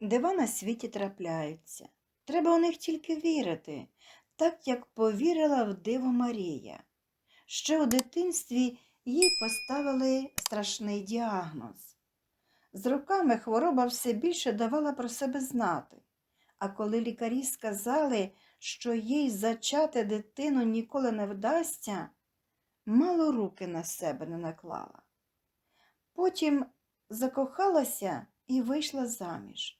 Дива на світі трапляються. Треба у них тільки вірити, так як повірила в диво Марія. Ще у дитинстві їй поставили страшний діагноз. З роками хвороба все більше давала про себе знати. А коли лікарі сказали, що їй зачати дитину ніколи не вдасться, мало руки на себе не наклала. Потім закохалася і вийшла заміж.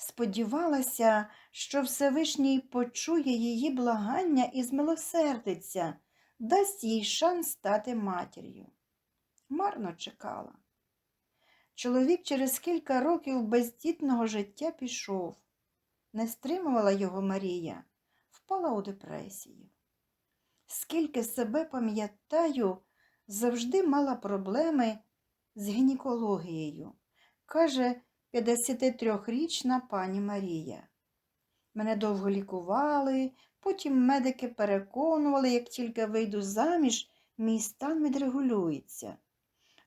Сподівалася, що Всевишній почує її благання і змилосердиться, дасть їй шанс стати матір'ю. Марно чекала. Чоловік через кілька років бездітного життя пішов. Не стримувала його Марія, впала у депресію. Скільки себе пам'ятаю, завжди мала проблеми з гінекологією, каже 53-річна пані Марія. Мене довго лікували, потім медики переконували, як тільки вийду заміж, мій стан відрегулюється.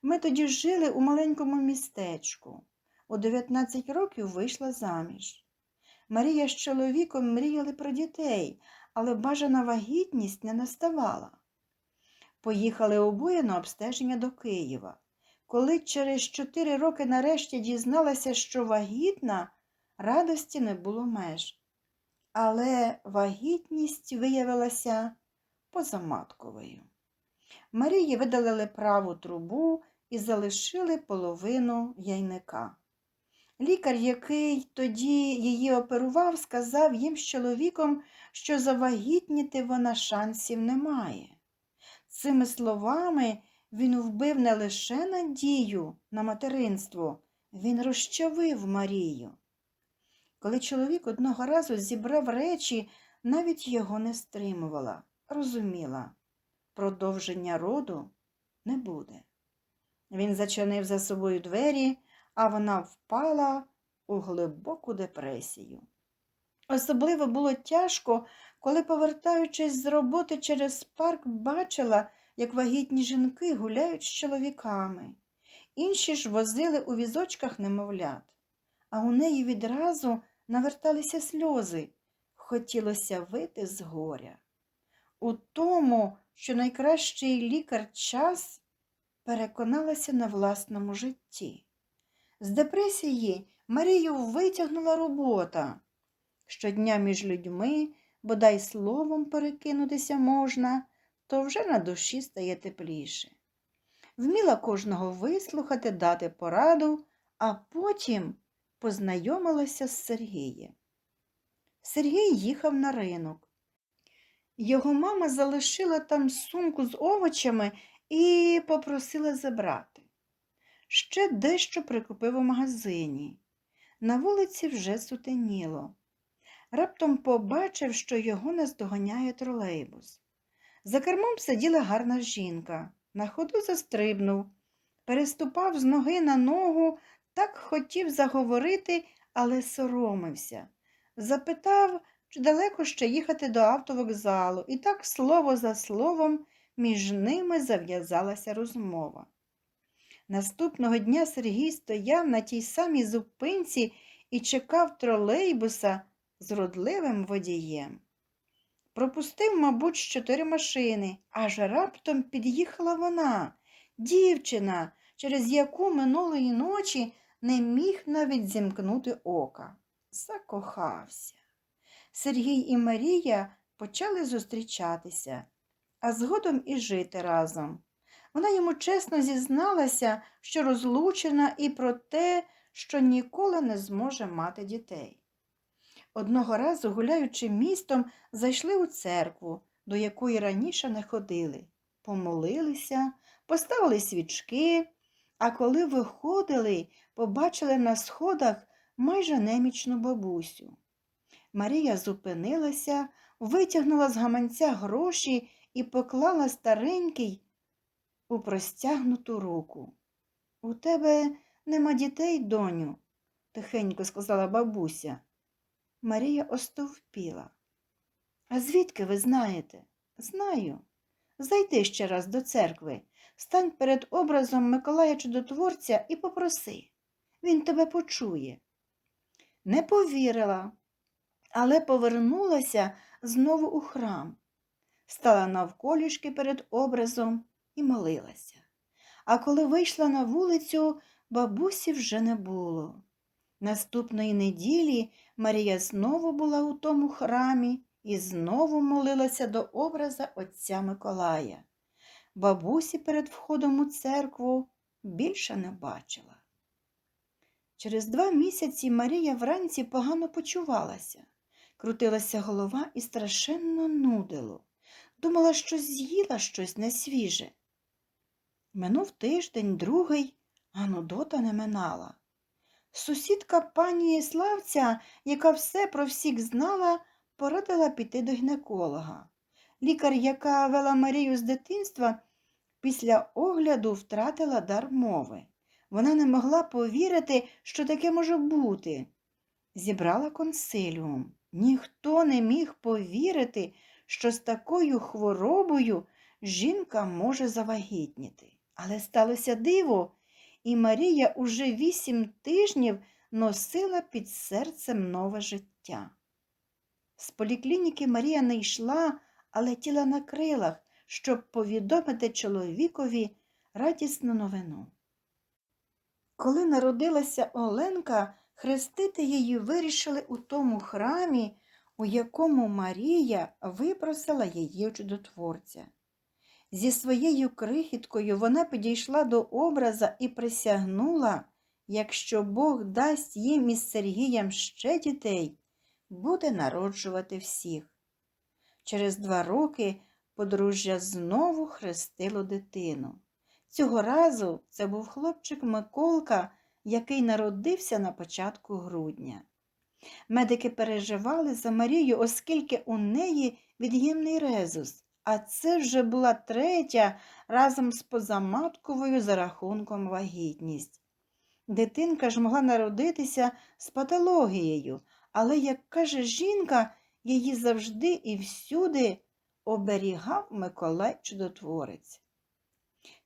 Ми тоді жили у маленькому містечку. У 19 років вийшла заміж. Марія з чоловіком мріяли про дітей, але бажана вагітність не наставала. Поїхали обоє на обстеження до Києва. Коли через чотири роки нарешті дізналася, що вагітна, радості не було меж. Але вагітність виявилася позаматковою. Марії видалили праву трубу і залишили половину яйника. Лікар, який тоді її оперував, сказав їм з чоловіком, що завагітніти вона шансів немає. Цими словами він вбив не лише надію на материнство, він розчавив Марію. Коли чоловік одного разу зібрав речі, навіть його не стримувала, розуміла, продовження роду не буде. Він зачинив за собою двері, а вона впала у глибоку депресію. Особливо було тяжко, коли, повертаючись з роботи через парк, бачила, як вагітні жінки гуляють з чоловіками. Інші ж возили у візочках немовлят, а у неї відразу наверталися сльози. Хотілося вити з горя. У тому, що найкращий лікар час переконалася на власному житті. З депресії Марію витягнула робота. Щодня між людьми, бодай словом перекинутися можна, то вже на душі стає тепліше. Вміла кожного вислухати, дати пораду, а потім познайомилася з Сергієм. Сергій їхав на ринок. Його мама залишила там сумку з овочами і попросила забрати. Ще дещо прикупив у магазині. На вулиці вже сутеніло. Раптом побачив, що його наздоганяє тролейбус. За кермом сиділа гарна жінка. На ходу застрибнув, переступав з ноги на ногу, так хотів заговорити, але соромився. Запитав, чи далеко ще їхати до автовокзалу, і так слово за словом між ними зав'язалася розмова. Наступного дня Сергій стояв на тій самій зупинці і чекав тролейбуса з родливим водієм. Пропустив, мабуть, чотири машини, аж раптом під'їхала вона, дівчина, через яку минулої ночі не міг навіть зімкнути ока. Закохався. Сергій і Марія почали зустрічатися, а згодом і жити разом. Вона йому чесно зізналася, що розлучена і про те, що ніколи не зможе мати дітей. Одного разу, гуляючи містом, зайшли у церкву, до якої раніше не ходили, помолилися, поставили свічки, а коли виходили, побачили на сходах майже немічну бабусю. Марія зупинилася, витягнула з гаманця гроші і поклала старенький у простягнуту руку. У тебе нема дітей, доню, тихенько сказала бабуся. Марія остовпіла. А звідки ви знаєте? Знаю. Зайди ще раз до церкви, стань перед образом Миколая Чудотворця і попроси. Він тебе почує. не повірила, але повернулася знову у храм, стала навколішки перед образом і молилася. А коли вийшла на вулицю, бабусі вже не було. Наступної неділі Марія знову була у тому храмі і знову молилася до образа отця Миколая. Бабусі перед входом у церкву більше не бачила. Через два місяці Марія вранці погано почувалася. Крутилася голова і страшенно нудило. Думала, що з'їла щось несвіже. Минув тиждень, другий, а нудота не минала. Сусідка пані Славця, яка все про всіх знала, порадила піти до гінеколога. Лікар, яка вела Марію з дитинства, після огляду втратила дар мови. Вона не могла повірити, що таке може бути. Зібрала консиліум. Ніхто не міг повірити, що з такою хворобою жінка може завагітніти. Але сталося диво, і Марія уже вісім тижнів носила під серцем нове життя. З поліклініки Марія не йшла, але тіла на крилах, щоб повідомити чоловікові радісну новину. Коли народилася Оленка, хрестити її вирішили у тому храмі, у якому Марія випросила її чудотворця. Зі своєю крихіткою вона підійшла до образа і присягнула, якщо Бог дасть їм із Сергієм ще дітей, буде народжувати всіх. Через два роки подружжя знову хрестило дитину. Цього разу це був хлопчик Миколка, який народився на початку грудня. Медики переживали за Марію, оскільки у неї від'ємний резус, а це вже була третя разом з позаматковою за рахунком вагітність. Дитинка ж могла народитися з патологією, але, як каже жінка, її завжди і всюди оберігав Миколай Чудотворець.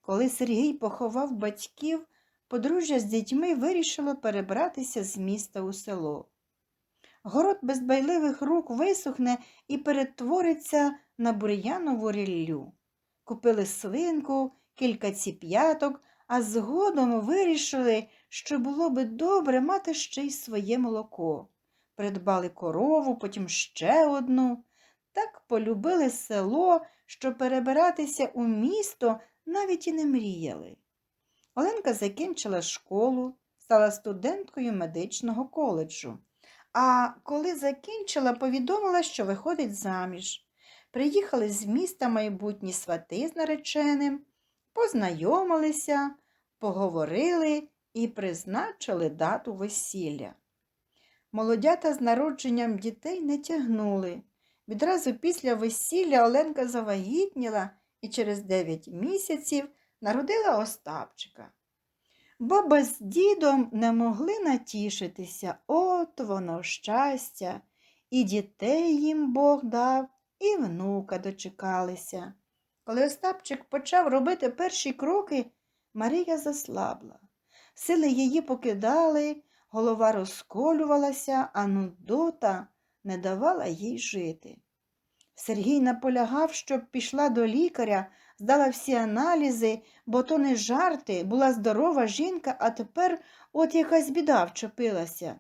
Коли Сергій поховав батьків, подружжя з дітьми вирішило перебратися з міста у село. Город без байливих рук висохне і перетвориться на бур'янову ріллю. Купили свинку, кілька ціп'яток, а згодом вирішили, що було би добре мати ще й своє молоко. Придбали корову, потім ще одну. Так полюбили село, що перебиратися у місто навіть і не мріяли. Оленка закінчила школу, стала студенткою медичного коледжу. А коли закінчила, повідомила, що виходить заміж. Приїхали з міста майбутні свати з нареченим, познайомилися, поговорили і призначили дату весілля. Молодята з народженням дітей не тягнули. Відразу після весілля Оленка завагітніла і через дев'ять місяців народила Остапчика. Баба з дідом не могли натішитися, от воно щастя, і дітей їм Бог дав, і внука дочекалися. Коли Остапчик почав робити перші кроки, Марія заслабла. Сили її покидали, голова розколювалася, а нудота не давала їй жити. Сергій наполягав, щоб пішла до лікаря, здала всі аналізи, бо то не жарти, була здорова жінка, а тепер от якась біда вчепилася.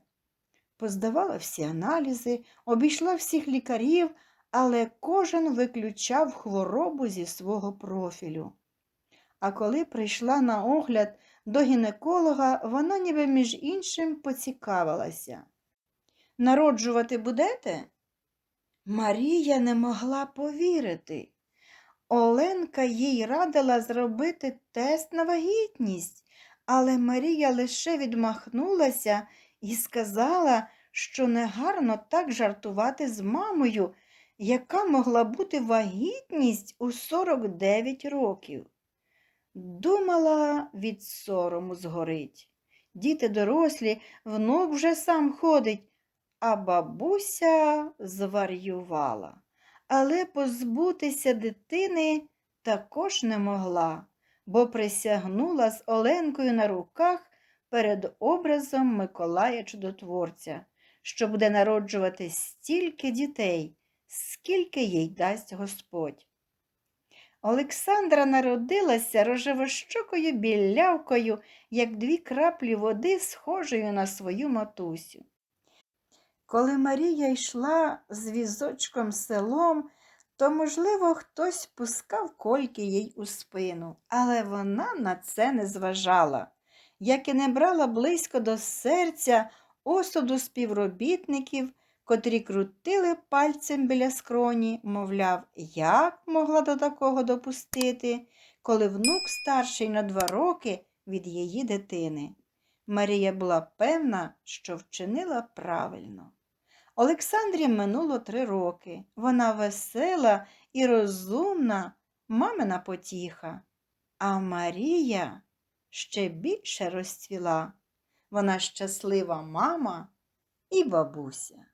Поздавала всі аналізи, обійшла всіх лікарів, але кожен виключав хворобу зі свого профілю. А коли прийшла на огляд до гінеколога, вона ніби між іншим поцікавилася. Народжувати будете? Марія не могла повірити. Оленка їй радила зробити тест на вагітність, але Марія лише відмахнулася і сказала, що негарно так жартувати з мамою, яка могла бути вагітність у 49 років. Думала, від сорому згорить. Діти дорослі, внук вже сам ходить, а бабуся зварювала. Але позбутися дитини також не могла, бо присягнула з Оленкою на руках перед образом Миколая Чудотворця, що буде народжувати стільки дітей, скільки їй дасть Господь. Олександра народилася рожевощокою білявкою, як дві краплі води, схожою на свою матусю. Коли Марія йшла з візочком селом, то, можливо, хтось пускав кольки їй у спину, але вона на це не зважала, як і не брала близько до серця осуду співробітників, котрі крутили пальцем біля скроні, мовляв, як могла до такого допустити, коли внук старший на два роки від її дитини. Марія була певна, що вчинила правильно. Олександрі минуло три роки. Вона весела і розумна, мамина потіха. А Марія ще більше розцвіла. Вона щаслива мама і бабуся.